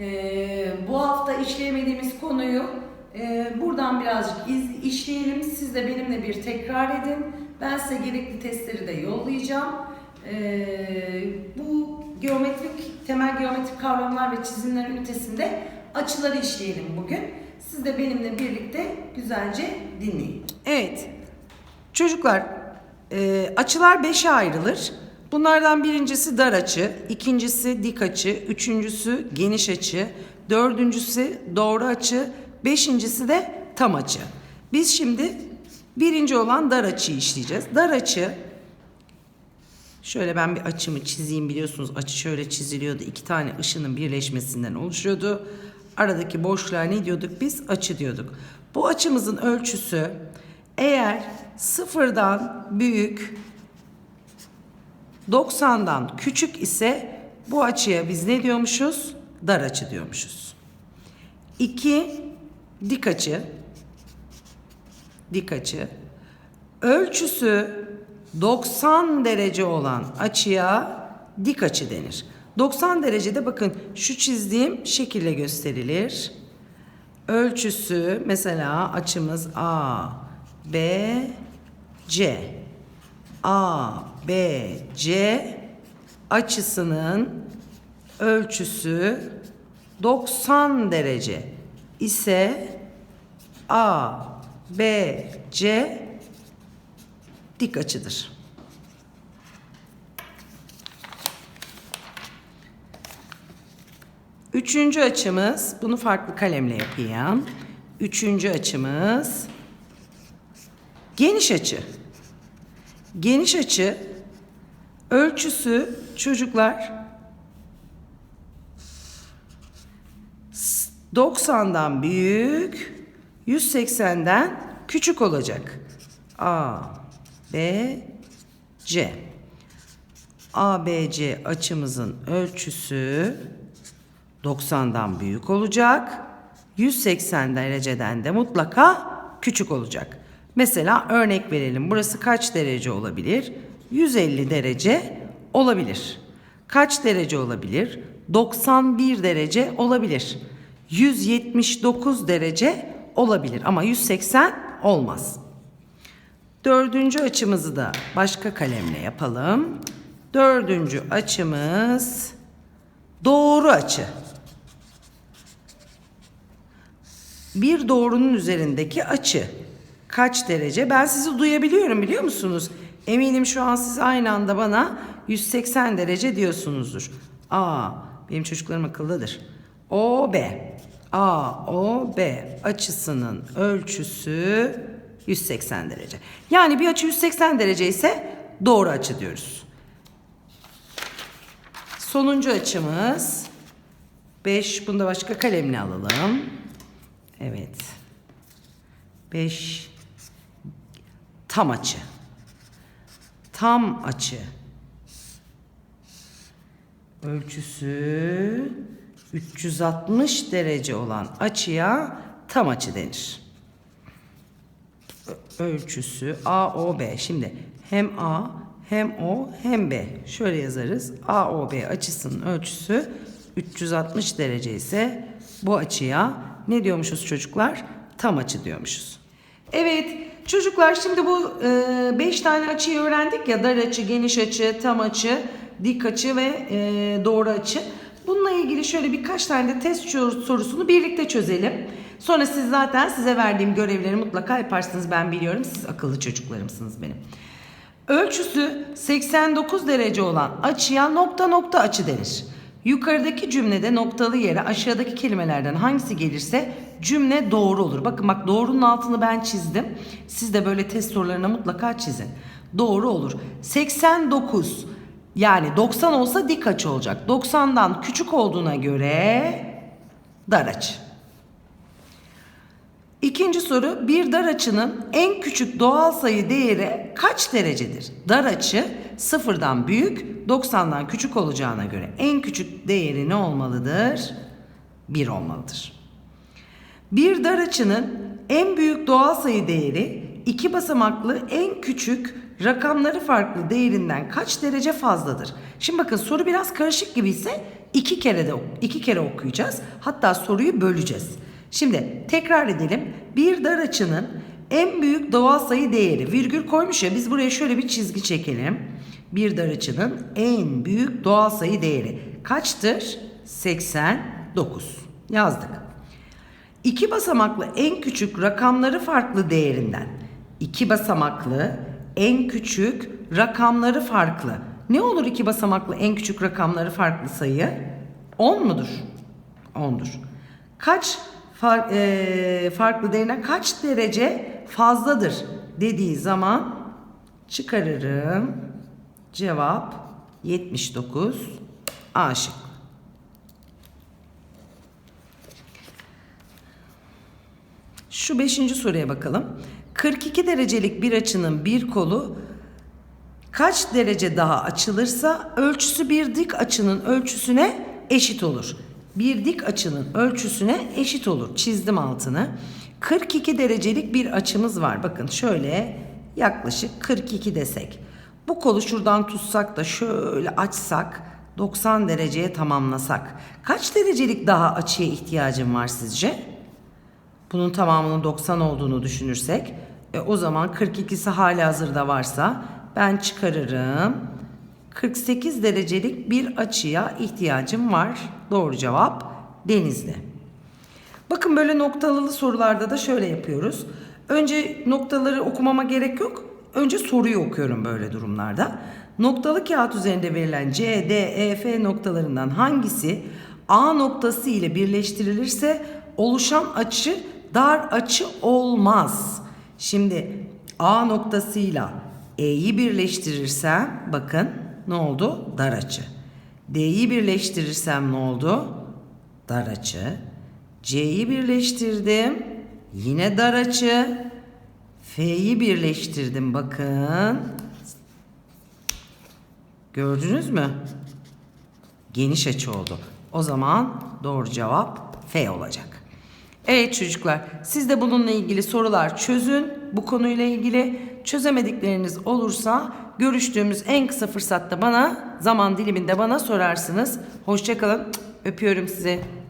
Ee, bu hafta işleyemediğimiz konuyu e, buradan birazcık iz, işleyelim. Siz de benimle bir tekrar edin. Ben size gerekli testleri de yollayacağım. Ee, bu geometrik, temel geometrik kavramlar ve çizimler ünitesinde açıları işleyelim bugün. Siz de benimle birlikte güzelce dinleyin. Evet, Çocuklar, e, açılar beşe ayrılır. Bunlardan birincisi dar açı, ikincisi dik açı, üçüncüsü geniş açı, dördüncüsü doğru açı, beşincisi de tam açı. Biz şimdi birinci olan dar açıyı işleyeceğiz. Dar açı, şöyle ben bir açımı çizeyim biliyorsunuz açı şöyle çiziliyordu. İki tane ışının birleşmesinden oluşuyordu. Aradaki boşluğa ne diyorduk biz? Açı diyorduk. Bu açımızın ölçüsü eğer sıfırdan büyük 90'dan küçük ise bu açıya biz ne diyormuşuz? Dar açı diyormuşuz. 2 dik açı dik açı ölçüsü 90 derece olan açıya dik açı denir. 90 derecede bakın şu çizdiğim şekilde gösterilir. Ölçüsü mesela açımız A, B, C. A, B, C açısının ölçüsü 90 derece ise A, B, C dik açıdır. Üçüncü açımız, bunu farklı kalemle yapayım. Üçüncü açımız geniş açı. Geniş açı ölçüsü çocuklar 90'dan büyük, 180'den küçük olacak. A, B, C. ABC açımızın ölçüsü 90'dan büyük olacak. 180 dereceden de mutlaka küçük olacak. Mesela örnek verelim. Burası kaç derece olabilir? 150 derece olabilir. Kaç derece olabilir? 91 derece olabilir. 179 derece olabilir ama 180 olmaz. Dördüncü açımızı da başka kalemle yapalım. Dördüncü açımız doğru açı. Bir doğrunun üzerindeki açı kaç derece? Ben sizi duyabiliyorum biliyor musunuz? Eminim şu an siz aynı anda bana 180 derece diyorsunuzdur. A, benim çocuklarım akıllıdır. O, B. A, O, B açısının ölçüsü 180 derece. Yani bir açı 180 derece ise doğru açı diyoruz. Sonuncu açımız 5. Bunu da başka kalemle alalım. Evet. 5 tam açı. Tam açı. Ölçüsü 360 derece olan açıya tam açı denir. Ölçüsü AOB. Şimdi hem A hem O hem B. Şöyle yazarız. AOB açısının ölçüsü 360 derece ise bu açıya ne diyormuşuz çocuklar? Tam açı diyormuşuz. Evet çocuklar şimdi bu 5 tane açıyı öğrendik ya dar açı, geniş açı, tam açı, dik açı ve e, doğru açı. Bununla ilgili şöyle birkaç tane de test sorusunu birlikte çözelim. Sonra siz zaten size verdiğim görevleri mutlaka yaparsınız ben biliyorum. Siz akıllı çocuklarımsınız benim. Ölçüsü 89 derece olan açıya nokta nokta açı denir. Yukarıdaki cümlede noktalı yere aşağıdaki kelimelerden hangisi gelirse cümle doğru olur. Bakın bak doğrunun altını ben çizdim. Siz de böyle test sorularına mutlaka çizin. Doğru olur. 89 yani 90 olsa dik açı olacak. 90'dan küçük olduğuna göre dar açı. İkinci soru bir dar açının en küçük doğal sayı değeri kaç derecedir? Dar açı sıfırdan büyük 90'dan küçük olacağına göre en küçük değeri ne olmalıdır? 1 olmalıdır. Bir dar açının en büyük doğal sayı değeri iki basamaklı en küçük rakamları farklı değerinden kaç derece fazladır? Şimdi bakın soru biraz karışık gibi ise iki kere de iki kere okuyacağız. Hatta soruyu böleceğiz. Şimdi tekrar edelim. Bir dar açının en büyük doğal sayı değeri virgül koymuş ya biz buraya şöyle bir çizgi çekelim. Bir dar en büyük doğal sayı değeri kaçtır? 89. Yazdık. İki basamaklı en küçük rakamları farklı değerinden. İki basamaklı en küçük rakamları farklı. Ne olur iki basamaklı en küçük rakamları farklı sayı? 10 mudur? 10'dur. Kaç far- eee, farklı değerinden kaç derece fazladır dediği zaman çıkarırım. Cevap 79 A şıkkı. Şu beşinci soruya bakalım. 42 derecelik bir açının bir kolu kaç derece daha açılırsa ölçüsü bir dik açının ölçüsüne eşit olur. Bir dik açının ölçüsüne eşit olur. Çizdim altını. 42 derecelik bir açımız var. Bakın şöyle yaklaşık 42 desek. Bu kolu şuradan tutsak da şöyle açsak 90 dereceye tamamlasak. Kaç derecelik daha açıya ihtiyacım var sizce? Bunun tamamının 90 olduğunu düşünürsek e, o zaman 42'si hali hazırda varsa ben çıkarırım. 48 derecelik bir açıya ihtiyacım var. Doğru cevap Denizli. Bakın böyle noktalı sorularda da şöyle yapıyoruz. Önce noktaları okumama gerek yok. Önce soruyu okuyorum böyle durumlarda. Noktalı kağıt üzerinde verilen C, D, E, F noktalarından hangisi A noktası ile birleştirilirse oluşan açı dar açı olmaz. Şimdi A noktasıyla E'yi birleştirirsem bakın ne oldu? Dar açı. D'yi birleştirirsem ne oldu? Dar açı. C'yi birleştirdim. Yine dar açı. F'yi birleştirdim bakın. Gördünüz mü? Geniş açı oldu. O zaman doğru cevap F olacak. Evet çocuklar, siz de bununla ilgili sorular çözün. Bu konuyla ilgili çözemedikleriniz olursa görüştüğümüz en kısa fırsatta bana zaman diliminde bana sorarsınız. Hoşçakalın. Öpüyorum sizi.